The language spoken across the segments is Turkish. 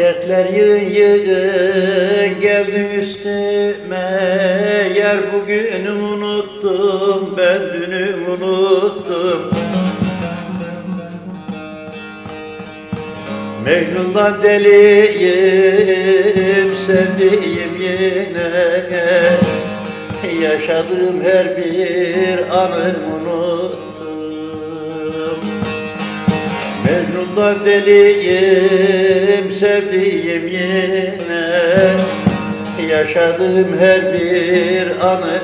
Dertler yığın yığın geldi üstüme. Yer bugünü unuttum ben dünü unuttum. Mecnun'dan deliyim sevdiğim yine. Yaşadığım her bir anı unuttum Mecnun'dan deliyim sevdiğim yine. Yaşadığım her bir anı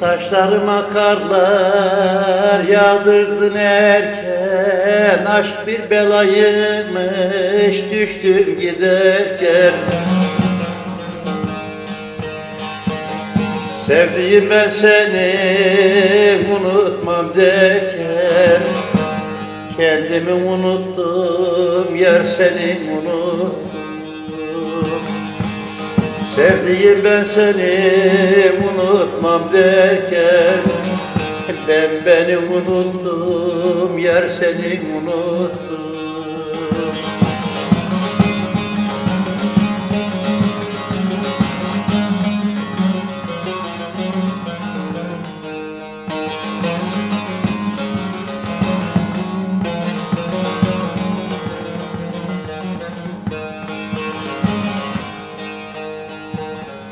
Saçlarıma karlar yağdırdın erken. Aşk bir belaymış düştüm giderken. Sevdiğim ben seni unutmam derken. Kendimi unuttum yer seni unuttum Sevdiğim ben seni unutmam derken Ben beni unuttum yer seni unuttum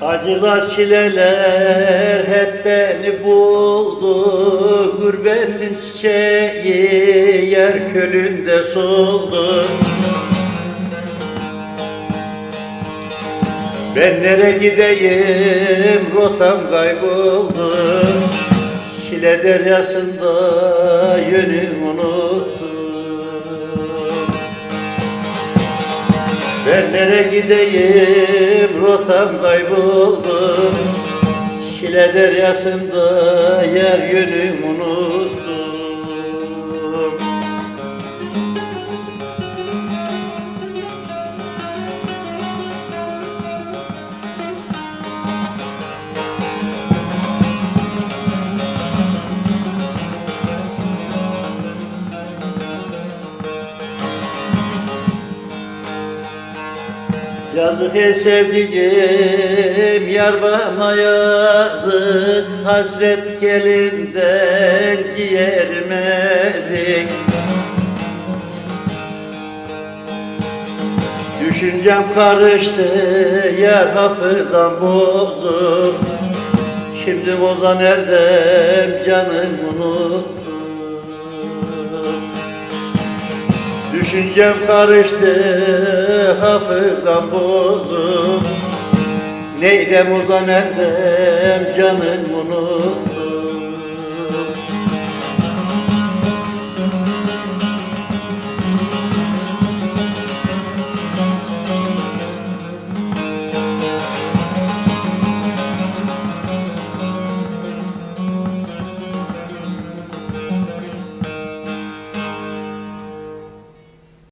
Acılar çileler hep beni buldu. Gurbetin çiçeği yer külünde soldu. Ben nere gideyim? Rotam kayboldu. Şile deryasında yönüm unuttum Ben nere gideyim rotam kayboldu. Şile deryasında yer yönüm unuttum Yazık ey sevdiğim yar bana yazık Hasret gelinden ciğerim ezik Düşüncem karıştı yar hafızam bozuk. Şimdi bozan erdem canım unuttum Düşüncem karıştı, hafızam bozuk. Neydem uzan erdem canım unuttum